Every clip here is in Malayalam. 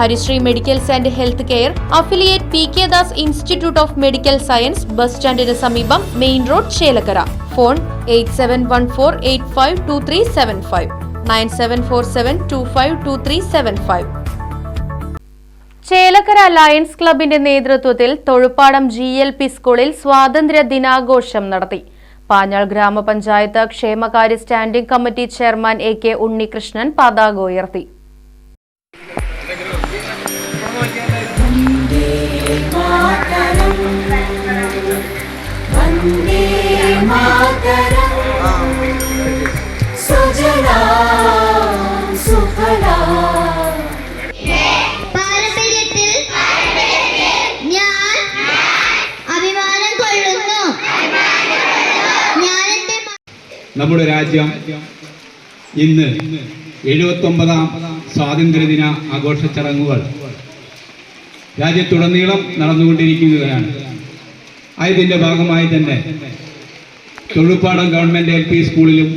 Harishree medicals and health care affiliate P K Das institute of medical science bus സ്റ്റാൻഡിന് സമീപം main road Chelakkara. Phone eight seven one four eight five two three seven five. Nine seven four seven two five two three seven five. Chelakkara lions ക്ലബിന്റെ നേതൃത്വത്തിൽ തൊഴുപ്പാടം ജി എൽ പി സ്കൂളിൽ സ്വാതന്ത്ര്യ ദിനാഘോഷം നടത്തി. പാഞ്ഞാൾ ഗ്രാമപഞ്ചായത്ത് ക്ഷേമകാര്യ standing committee chairman A K Unnikrishnan പതാക ഉയർത്തി. നമ്മുടെ രാജ്യം ഇന്ന് എഴുപത്തൊമ്പതാം സ്വാതന്ത്ര്യദിന ആഘോഷ ചടങ്ങുകൾ. രാജ്യത്തുടനീളം നടന്നുകൊണ്ടിരിക്കുകയാണ്. അതിന്റെ ഭാഗമായി തന്നെ തൊഴുപ്പാടം ഗവൺമെന്റ് എൽ പി സ്കൂളിലും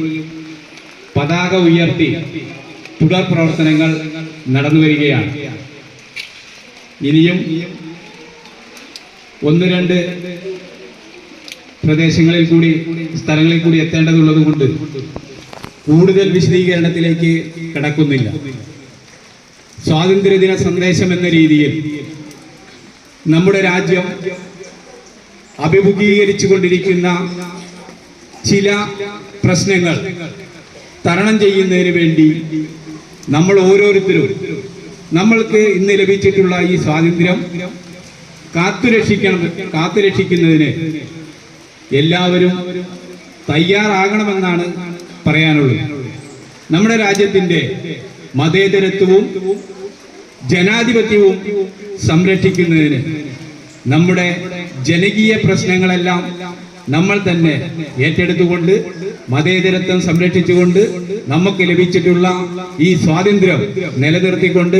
പതാക ഉയർത്തി തുടർ പ്രവർത്തനങ്ങൾ നടന്നു വരികയാണ്. ഇനിയും ഒന്ന് രണ്ട് പ്രദേശങ്ങളിൽ കൂടി സ്ഥലങ്ങളിൽ കൂടി എത്തേണ്ടതുള്ളത് കൊണ്ട് കൂടുതൽ വിശദീകരണത്തിലേക്ക് കടക്കുന്നില്ല. സ്വാതന്ത്ര്യദിന സന്ദേശം എന്ന രീതിയിൽ നമ്മുടെ രാജ്യം അഭിമുഖീകരിച്ചു കൊണ്ടിരിക്കുന്ന ചില പ്രശ്നങ്ങൾ തരണം ചെയ്യുന്നതിന് വേണ്ടി നമ്മൾ ഓരോരുത്തരും നമ്മൾക്ക് ഇന്ന് ലഭിച്ചിട്ടുള്ള ഈ സ്വാതന്ത്ര്യം കാത്തുരക്ഷിക്കണം കാത്തുരക്ഷിക്കുന്നതിന് എല്ലാവരും തയ്യാറാകണമെന്നാണ് പറയാനുള്ളത്. നമ്മുടെ രാജ്യത്തിന്റെ മതേതരത്വവും ജനാധിപത്യവും സംരക്ഷിക്കുന്നതിന് നമ്മുടെ ജനകീയ പ്രശ്നങ്ങളെല്ലാം നമ്മൾ തന്നെ ഏറ്റെടുത്തുകൊണ്ട് മതേതരത്വം സംരക്ഷിച്ചുകൊണ്ട് നമുക്ക് ലഭിച്ചിട്ടുള്ള ഈ സ്വാതന്ത്ര്യം നിലനിർത്തിക്കൊണ്ട്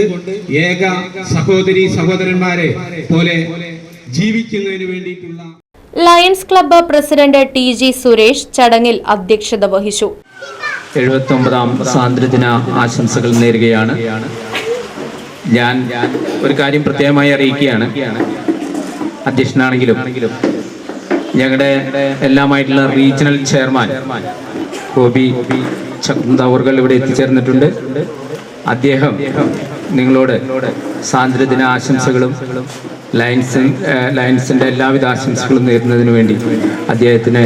ഏക സഹോദരി സഹോദരന്മാരെ പോലെ ജീവിക്കുന്നതിന് വേണ്ടിയിട്ടുള്ള lions club president T G Suresh ചടങ്ങിൽ അധ്യക്ഷത വഹിച്ചു. എഴുപത്തി ഒമ്പതാം സ്വാതന്ത്ര്യദിന ആശംസകൾ നേരുകയാണ്. ഞാൻ ഒരു കാര്യം പ്രത്യേകമായി അറിയിക്കുകയാണ്. അധ്യക്ഷനാണെങ്കിലും ഞങ്ങളുടെ എല്ലാമായിട്ടുള്ള റീജിയണൽ ചെയർമാൻ ഗോപി ചക്കുന്തവർകൾ ഇവിടെ എത്തിച്ചേർന്നിട്ടുണ്ട്. അദ്ദേഹം നിങ്ങളോട് സ്വാതന്ത്ര്യദിന ആശംസകളും ലയൻസ് ലയൻസിന്റെ എല്ലാവിധ ആശംസകളും നേരുന്നതിന് വേണ്ടി അദ്ദേഹത്തിന്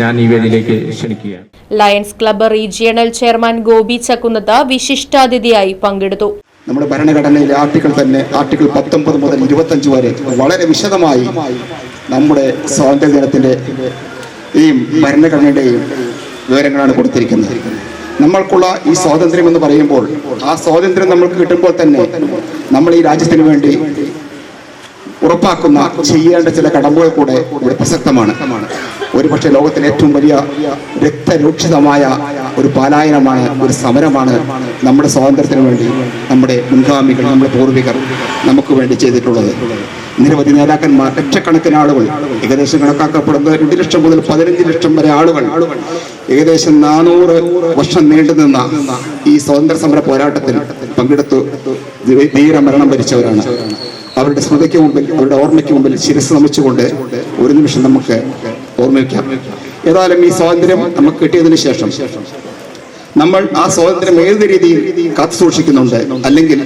ഞാൻ ഈ വേദിയിലേക്ക് ക്ഷണിക്കുകയാണ്. Lions club regional chairman Gopi Chakkunnath വിശിഷ്ടാതിഥിയായി പങ്കെടുത്തു. നമ്മുടെ ഭരണഘടനയിലെ ആർട്ടിക്കിൾ തന്നെ ആർട്ടിക്കിൾ പത്തൊമ്പത് മുതൽ ഇരുപത്തഞ്ച് വരെ വളരെ വിശദമായി നമ്മുടെ സ്വാതന്ത്ര്യ ദിനത്തിന്റെ ഈ ഭരണഘടനയുടെയും വിവരങ്ങളാണ് കൊടുത്തിരിക്കുന്നത്. നമ്മൾക്കുള്ള ഈ സ്വാതന്ത്ര്യം എന്ന് പറയുമ്പോൾ ആ സ്വാതന്ത്ര്യം നമ്മൾക്ക് കിട്ടുമ്പോൾ തന്നെ നമ്മൾ ഈ രാജ്യത്തിന് വേണ്ടി ഉറപ്പാക്കുന്ന ചെയ്യേണ്ട ചില കടമ്പകൾ കൂടെ ഇവിടെ പ്രസക്തമാണ്. ഒരുപക്ഷെ ലോകത്തിലെ ഏറ്റവും വലിയ രക്തരൂക്ഷിതമായ ഒരു പാലായനമാണ് ഒരു സമരമാണ് നമ്മുടെ സ്വാതന്ത്ര്യത്തിന് വേണ്ടി നമ്മുടെ മുൻഗാമികൾ നമ്മുടെ പൂർവികർ നമുക്ക് വേണ്ടി ചെയ്തിട്ടുള്ളത്. നിരവധി നേതാക്കന്മാർ ലക്ഷക്കണക്കിന് ആളുകൾ ഏകദേശം കണക്കാക്കപ്പെടുന്ന രണ്ട് ലക്ഷം മുതൽ പതിനഞ്ച് ലക്ഷം വരെ ആളുകൾ. ഏകദേശം നാനൂറ് വർഷം നീണ്ടു നിന്ന ഈ സ്വാതന്ത്ര്യ സമര പോരാട്ടത്തിൽ പങ്കെടുത്തു ധീരമരണം ഭരിച്ചവരാണ് അവരുടെ സ്മൃതിക്ക് മുമ്പിൽ അവരുടെ ഓർമ്മയ്ക്ക് മുമ്പിൽ ശിരസ് നമിച്ചുകൊണ്ട് ഒരു നിമിഷം നമുക്ക് ഓർമ്മിക്കാം ഏതായാലും ഈ സ്വാതന്ത്ര്യം നമുക്ക് കിട്ടിയതിന് ശേഷം നമ്മൾ ആ സ്വാതന്ത്ര്യം ഏത് രീതിയിൽ കാത്തു സൂക്ഷിക്കുന്നുണ്ട്? അല്ലെങ്കിൽ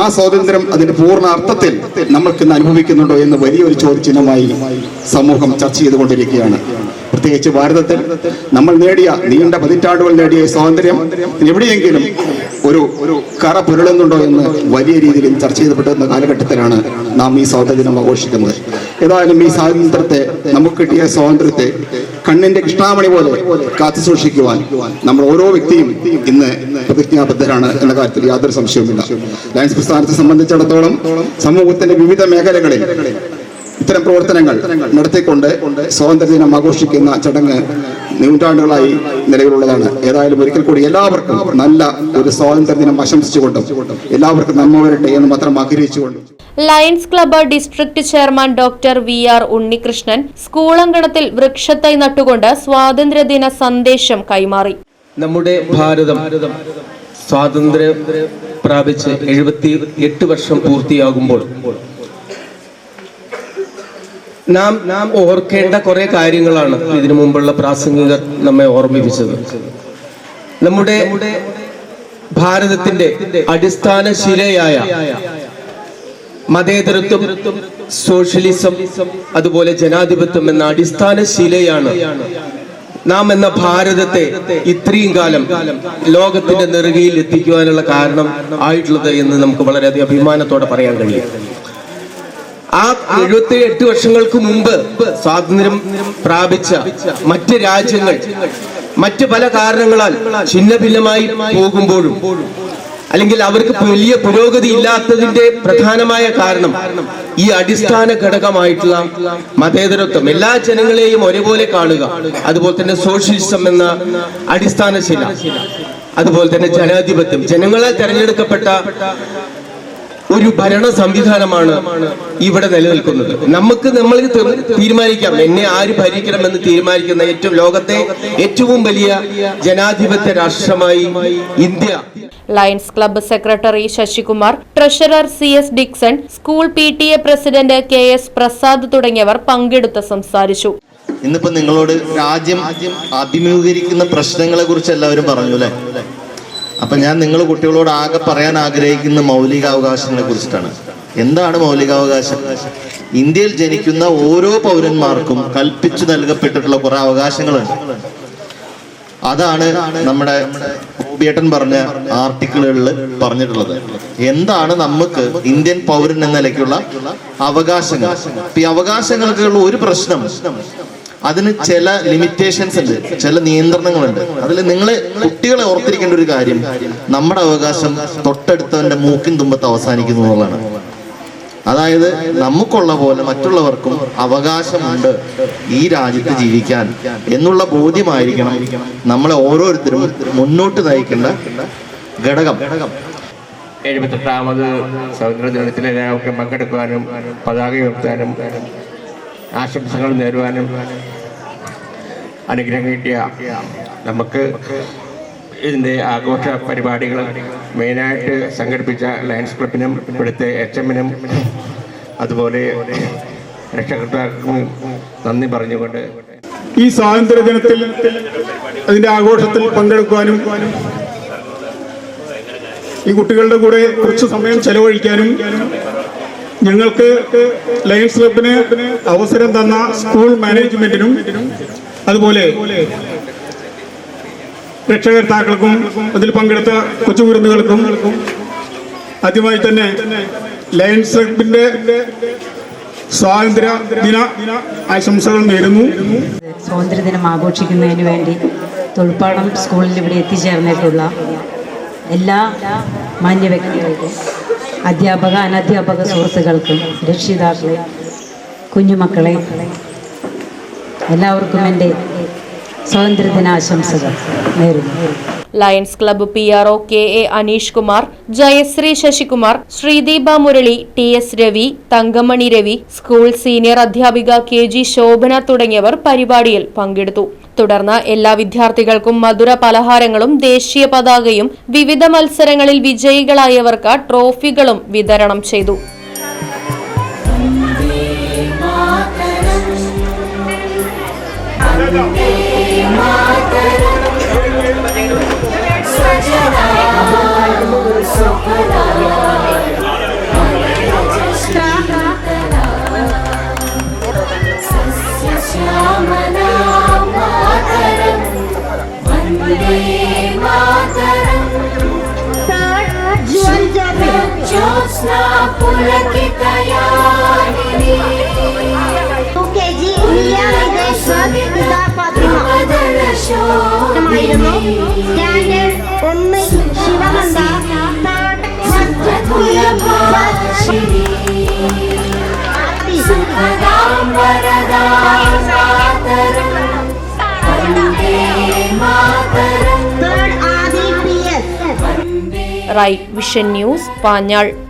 ആ സ്വാതന്ത്ര്യം അതിന്റെ പൂർണ അർത്ഥത്തിൽ നമ്മൾക്ക് ഇന്ന് അനുഭവിക്കുന്നുണ്ടോ എന്ന് വലിയൊരു ചോദ്യചിഹ്നമായി സമൂഹം ചർച്ച ചെയ്തുകൊണ്ടിരിക്കുകയാണ്. പ്രത്യേകിച്ച് ഭാരതത്തിൽ നമ്മൾ നേടിയ നീണ്ട പതിറ്റാണ്ടുകൾ നേടിയ സ്വാതന്ത്ര്യം എവിടെയെങ്കിലും ഒരു ഒരു കറ പുരളുന്നുണ്ടോ എന്ന് വലിയ രീതിയിൽ ചർച്ച ചെയ്തപ്പെട്ടിരുന്ന കാലഘട്ടത്തിലാണ് നാം ഈ സ്വാതന്ത്ര്യം ആഘോഷിക്കുന്നത്. ഏതായാലും ഈ സ്വാതന്ത്ര്യത്തെ നമുക്ക് കിട്ടിയ സ്വാതന്ത്ര്യത്തെ കണ്ണിന്റെ കൃഷ്ണാമണി പോലെ കാത്തു സൂക്ഷിക്കുവാൻ നമ്മൾ ഓരോ വ്യക്തിയും ഇന്ന് പ്രതിജ്ഞാബദ്ധരാണ് എന്ന കാര്യത്തിൽ യാതൊരു സംശയവുമില്ല. ലയൻസ് പ്രസ്ഥാനത്തെ സംബന്ധിച്ചിടത്തോളം സമൂഹത്തിന്റെ വിവിധ മേഖലകളിൽ ഇത്തരം പ്രവർത്തനങ്ങൾ നടത്തിക്കൊണ്ട് സ്വാതന്ത്ര്യദിനം ആഘോഷിക്കുന്ന ചടങ്ങ് നൂറ്റാണ്ടുകളായി നിലവിലുള്ളതാണ്. ഏതായാലും ഒരിക്കൽ കൂടി എല്ലാവർക്കും നല്ല ഒരു സ്വാതന്ത്ര്യദിനം ആശംസിച്ചുകൊണ്ടും എല്ലാവർക്കും നന്മ വരട്ടെ എന്ന് മാത്രം ആഗ്രഹിച്ചുകൊണ്ടും. Lions club district chairman doctor V R Unnikrishnan സ്കൂളങ്കണത്തിൽ വൃക്ഷത്തൈ നട്ടുകൊണ്ട് സ്വാതന്ത്ര്യദിന സന്ദേശം കൈമാറി. നമ്മുടെ ഭാരതം സ്വാതന്ത്ര്യം പ്രാപിച്ച് എഴുപത്തി എട്ട് വർഷം പൂർത്തിയാകുമ്പോൾ നാം നാം ഓർക്കേണ്ട കുറെ കാര്യങ്ങളാണ് ഇതിനു മുമ്പുള്ള പ്രാസംഗികർ നമ്മെ ഓർമ്മിപ്പിച്ചത്. നമ്മുടെ ഭാരതത്തിന്റെ അടിസ്ഥാന ശിലയായ മതേതരത്വം സോഷ്യലിസം അതുപോലെ ജനാധിപത്യം എന്ന അടിസ്ഥാന ശിലയാണ് നാം എന്ന ഭാരതത്തെ ഇത്രയും കാലം ലോകത്തിന്റെ നെറുകയിൽ എത്തിക്കുവാനുള്ള കാരണം ആയിട്ടുള്ളത് എന്ന് നമുക്ക് വളരെയധികം അഭിമാനത്തോടെ പറയാൻ കഴിയും. ആ എഴുപത്തി എട്ട് വർഷങ്ങൾക്ക് മുമ്പ് സ്വാതന്ത്ര്യം പ്രാപിച്ച മറ്റ് രാജ്യങ്ങൾ മറ്റ് പല കാരണങ്ങളാൽ ഛിന്ന ഭിന്നമായി പോകുമ്പോഴും അല്ലെങ്കിൽ അവർക്ക് വലിയ പുരോഗതി ഇല്ലാത്തതിന്റെ പ്രധാനമായ കാരണം ഈ അടിസ്ഥാന ഘടകമായിട്ടുള്ള മതേതരത്വം. എല്ലാ ജനങ്ങളെയും ഒരേപോലെ കാണുക. അതുപോലെ തന്നെ സോഷ്യലിസം എന്ന അടിസ്ഥാന ശില അതുപോലെ തന്നെ ജനാധിപത്യം. ജനങ്ങളാൽ തെരഞ്ഞെടുക്കപ്പെട്ട ഒരു ഭരണ സംവിധാനമാണ് ഇവിടെ നിലനിൽക്കുന്നത്. നമുക്ക് നമ്മൾ തീരുമാനിക്കാം. എന്നെ ആര് ഭരിക്കണമെന്ന് തീരുമാനിക്കുന്ന ഏറ്റവും ലോകത്തെ ഏറ്റവും വലിയ ജനാധിപത്യ രാഷ്ട്രമായി India. Lions club secretary Sasikumar treasurer C S Dixon school P T A president K S Prasad തുടങ്ങിയവർ പങ്കെടുത്ത് സംസാരിച്ചു. ഇന്നിപ്പോ നിങ്ങളോട് രാജ്യം അഭിമുഖീകരിക്കുന്ന പ്രശ്നങ്ങളെ കുറിച്ച് എല്ലാവരും പറഞ്ഞു അല്ലെ അപ്പൊ ഞാൻ നിങ്ങൾ കുട്ടികളോട് ആകെ പറയാൻ ആഗ്രഹിക്കുന്ന മൗലികാവകാശങ്ങളെ കുറിച്ചിട്ടാണ്. എന്താണ് മൗലികാവകാശം? ഇന്ത്യയിൽ ജനിക്കുന്ന ഓരോ പൗരന്മാർക്കും കൽപ്പിച്ചു നൽകപ്പെട്ടിട്ടുള്ള കുറെ അവകാശങ്ങളുണ്ട്. അതാണ് നമ്മുടെ ബോബിയേട്ടൻ പറഞ്ഞ ആർട്ടിക്കിളുകളിൽ പറഞ്ഞിട്ടുള്ളത്. എന്താണ് നമുക്ക് ഇന്ത്യൻ പൗരൻ എന്ന നിലയ്ക്കുള്ള അവകാശങ്ങൾ? ഈ അവകാശങ്ങൾക്കുള്ള ഒരു പ്രശ്നം അതിന് ചില ലിമിറ്റേഷൻസ് ഉണ്ട് ചില നിയന്ത്രണങ്ങളുണ്ട്. അതിൽ നിങ്ങൾ കുട്ടികളെ ഓർത്തിരിക്കേണ്ട ഒരു കാര്യം നമ്മുടെ അവകാശം തൊട്ടടുത്തവന്റെ മൂക്കിൻ തുമ്പത്ത് അവസാനിക്കുന്നു എന്നുള്ളതാണ്. അതായത് നമുക്കുള്ള പോലെ മറ്റുള്ളവർക്കും അവകാശമുണ്ട് ഈ രാജ്യത്ത് ജീവിക്കാൻ എന്നുള്ള ബോധ്യമായിരിക്കണം നമ്മളെ ഓരോരുത്തരും മുന്നോട്ട് നയിക്കേണ്ട ഘടകം. എഴുപത്തെട്ടാമത് സ്വാതന്ത്ര്യ ദിനത്തിൽ എല്ലാവർക്കും പങ്കെടുക്കാനും പതാക ഉയർത്താനും ആശംസകൾ നേരുവാനും അനുഗ്രഹം കിട്ടിയ നമുക്ക് ഇതിന്റെ ആഘോഷ പരിപാടികൾ മെയിനായിട്ട് സംഘടിപ്പിച്ച ലയൺസ് ക്ലബിനും ഇവിടുത്തെ എച്ച് എമ്മിനും അതുപോലെ രക്ഷകർത്താക്കൾക്കും നന്ദി പറഞ്ഞുകൊണ്ട് ഈ സ്വാതന്ത്ര്യ ദിനത്തിൽ അതിന്റെ ആഘോഷത്തിൽ പങ്കെടുക്കുവാനും ഈ കുട്ടികളുടെ കൂടെ കുറച്ച് സമയം ചെലവഴിക്കാനും ഞങ്ങൾക്ക് ലയൺസ് ക്ലബിന് അവസരം തന്ന സ്കൂൾ മാനേജ്മെന്റിനും അതുപോലെ രക്ഷകർത്താക്കൾക്കും അതിൽ പങ്കെടുത്ത കൊച്ചുകുരുന്നുകൾക്കും ആദ്യമായി തന്നെ ലയൺസ് ക്ലബിന്റെ സ്വാതന്ത്ര്യ ദിന ആശംസകൾ നേരുന്നു. സ്വാതന്ത്ര്യദിനം ആഘോഷിക്കുന്നതിന് വേണ്ടി തൊഴിൽപ്പാടം സ്കൂളിൽ ഇവിടെ എത്തിച്ചേർന്നിട്ടുള്ള എല്ലാ മാന്യ വ്യക്തികൾക്കും അധ്യാപക അനധ്യാപക സുഹൃത്തുക്കൾക്കും രക്ഷിതാക്കളെ കുഞ്ഞുമക്കളെ എല്ലാവർക്കും എന്റെ സ്വാതന്ത്ര്യദിനാശംസകൾ നേരുന്നു. Lions club P R O K A Aneesh Kumar Jayasree Sasikumar Sreedeepa Murali T S Ravi Thankamani Ravi school senior അധ്യാപിക കെ ജി ശോഭന തുടങ്ങിയവർ പരിപാടിയിൽ പങ്കെടുത്തു. തുടർന്ന് എല്ലാ വിദ്യാർത്ഥികൾക്കും മധുര പലഹാരങ്ങളും ദേശീയ പതാകയും വിവിധ മത്സരങ്ങളിൽ വിജയികളായവർക്ക് ട്രോഫികളും വിതരണം ചെയ്തു. ായിരുന്നു റൈറ്റ് വിഷൻ ന്യൂസ് പാഞ്ഞാൾ.